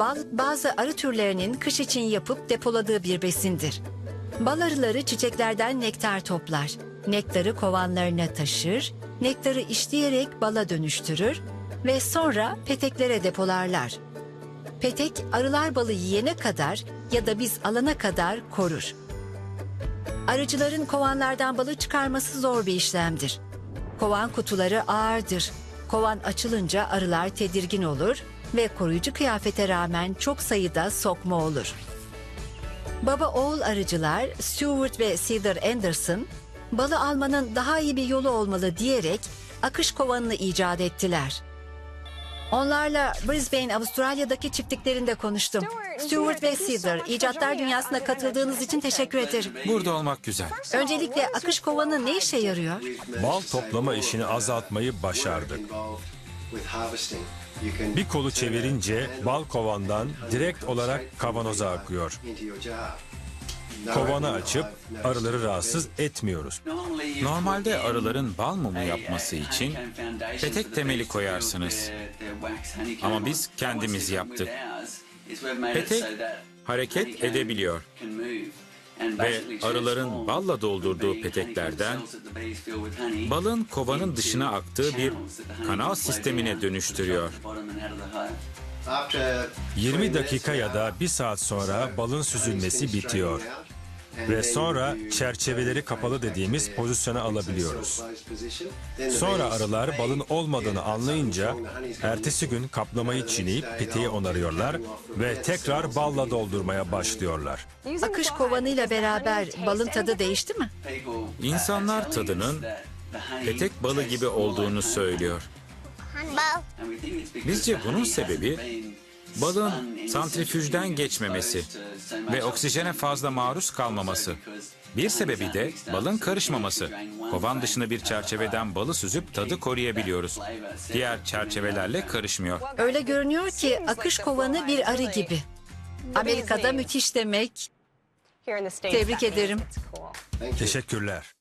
Bal, bazı arı türlerinin kış için yapıp depoladığı bir besindir. Bal arıları çiçeklerden nektar toplar. Nektarı kovanlarına taşır, nektarı işleyerek bala dönüştürür ve sonra peteklere depolarlar. Petek arılar balı yiyene kadar ya da biz alana kadar korur. Arıcıların kovanlardan balı çıkarması zor bir işlemdir. Kovan kutuları ağırdır. Kovan açılınca arılar tedirgin olur ve koruyucu kıyafete rağmen çok sayıda sokma olur. Baba oğul arıcılar Stewart ve Cedar Anderson balı almanın daha iyi bir yolu olmalı diyerek akış kovanını icat ettiler. Onlarla Brisbane, Avustralya'daki çiftliklerinde konuştum. Stewart ve Cedar, icatlar dünyasına katıldığınız için teşekkür ederim. Burada olmak güzel. Öncelikle akış kovanı ne işe yarıyor? Bal toplama işini azaltmayı başardık. Bir kolu çevirince bal kovandan direkt olarak kavanoza akıyor. Kovanı açıp arıları rahatsız etmiyoruz. Normalde arıların bal mumu yapması için petek temeli koyarsınız. Ama biz kendimiz yaptık. Petek hareket edebiliyor ve arıların balla doldurduğu peteklerden balın kovanın dışına aktığı bir kanal sistemine dönüştürüyor. 20 dakika ya da 1 saat sonra balın süzülmesi bitiyor. Ve sonra çerçeveleri kapalı dediğimiz pozisyona alabiliyoruz. Sonra arılar balın olmadığını anlayınca ertesi gün kaplamayı çiğneyip peteği onarıyorlar ve tekrar balla doldurmaya başlıyorlar. Akış kovanıyla beraber balın tadı değişti mi? İnsanlar tadının petek balı gibi olduğunu söylüyor. Bal. Bizce bunun sebebi balın santrifüjden geçmemesi ve oksijene fazla maruz kalmaması. Bir sebebi de balın karışmaması. Kovan dışında bir çerçeveden balı süzüp tadı koruyabiliyoruz. Diğer çerçevelerle karışmıyor. Öyle görünüyor ki akış kovanı bir arı gibi. Amerika'da müthiş demek. Tebrik ederim. Teşekkürler.